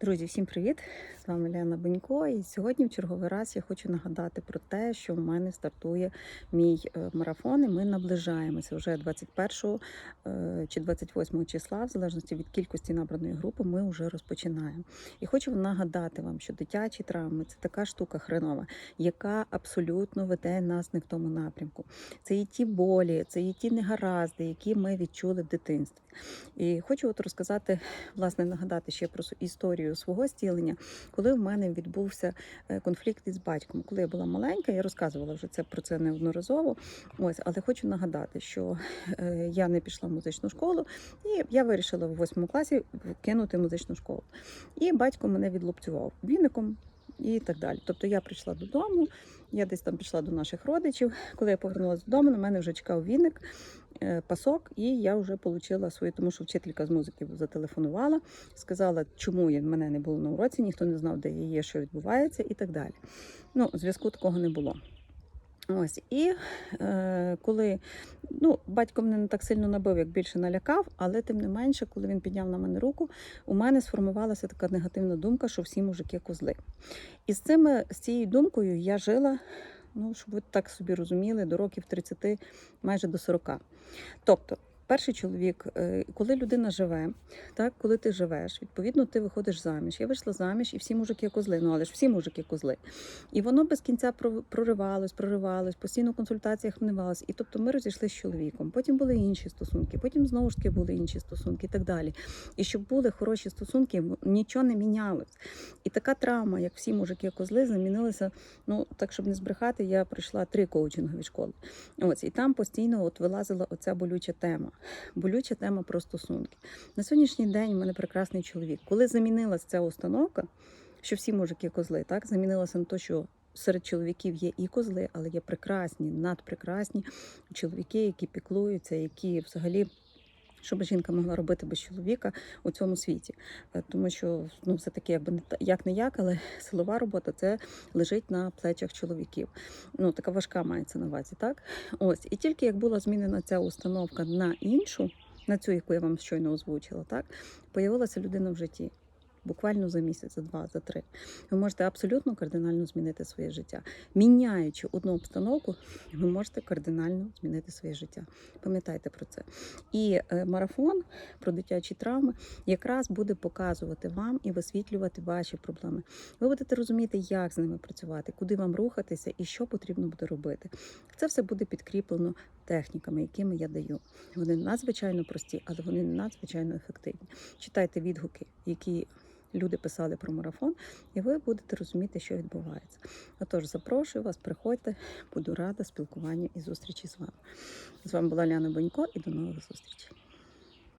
Друзі, всім привіт! З вами Лена Бенько. І сьогодні в черговий раз я хочу нагадати про те, що в мене стартує мій е, марафон, і ми наближаємося вже 21 е, чи 28 числа, в залежності від кількості набраної групи, ми вже розпочинаємо. І хочу нагадати вам, що дитячі травми це така штука хренова, яка абсолютно веде нас не в тому напрямку. Це і ті болі, це і ті негаразди, які ми відчули в дитинстві. І хочу от розказати, власне, нагадати ще про історію свого зцілення, коли в мене відбувся е, конфлікт із батьком. Коли я була маленька, я розказувала вже це про це неодноразово. Ось, але хочу нагадати, що е, я не пішла в музичну школу, і я вирішила в восьмому класі кинути музичну школу. І батько мене відлупцював віником. І так далі. Тобто я прийшла додому, я десь там пішла до наших родичів. Коли я повернулася додому, на мене вже чекав віник, пасок, і я вже отримала свою, тому що вчителька з музики зателефонувала, сказала, чому мене не було на уроці, ніхто не знав, де я є, що відбувається, і так далі. Ну, зв'язку такого не було. Ось і е, коли ну, батько мене не так сильно набив, як більше налякав, але тим не менше, коли він підняв на мене руку, у мене сформувалася така негативна думка, що всі мужики козли. І з цими з цією думкою я жила, ну щоб ви так собі розуміли, до років 30, майже до 40. Тобто. Перший чоловік, е, коли людина живе, так коли ти живеш, відповідно, ти виходиш заміж. Я вийшла заміж, і всі мужики козли. Ну але ж всі мужики козли. І воно без кінця про- проривалось, проривалось, постійно в консультаціях внивалось. І тобто ми розійшлися з чоловіком. Потім були інші стосунки, потім знову ж таки були інші стосунки і так далі. І щоб були хороші стосунки, нічого не мінялось. І така травма, як всі мужики козли, замінилася. Ну так, щоб не збрехати, я пройшла три коучингові школи. Ось і там постійно от вилазила оця болюча тема. Болюча тема про стосунки. На сьогоднішній день у мене прекрасний чоловік. Коли замінилася ця установка, що всі мужики козли, так замінилася на те, що серед чоловіків є і козли, але є прекрасні, надпрекрасні чоловіки, які піклуються, які взагалі. Що би жінка могла робити без чоловіка у цьому світі, Е, тому що ну все таки, якби не як не як, але силова робота це лежить на плечах чоловіків. Ну така важка мається на увазі, так ось і тільки як була змінена ця установка на іншу, на цю, яку я вам щойно озвучила, так появилася людина в житті. Буквально за місяць, за два, за три. Ви можете абсолютно кардинально змінити своє життя. Міняючи одну обстановку, ви можете кардинально змінити своє життя. Пам'ятайте про це. І е, марафон про дитячі травми якраз буде показувати вам і висвітлювати ваші проблеми. Ви будете розуміти, як з ними працювати, куди вам рухатися і що потрібно буде робити. Це все буде підкріплено техніками, якими я даю. Вони надзвичайно прості, але вони надзвичайно ефективні. Читайте відгуки, які люди писали про марафон, і ви будете розуміти, що відбувається. Отож, запрошую вас, приходьте, буду рада спілкуванню і зустрічі з вами. З вами була Ляна Бонько і до нових зустрічей.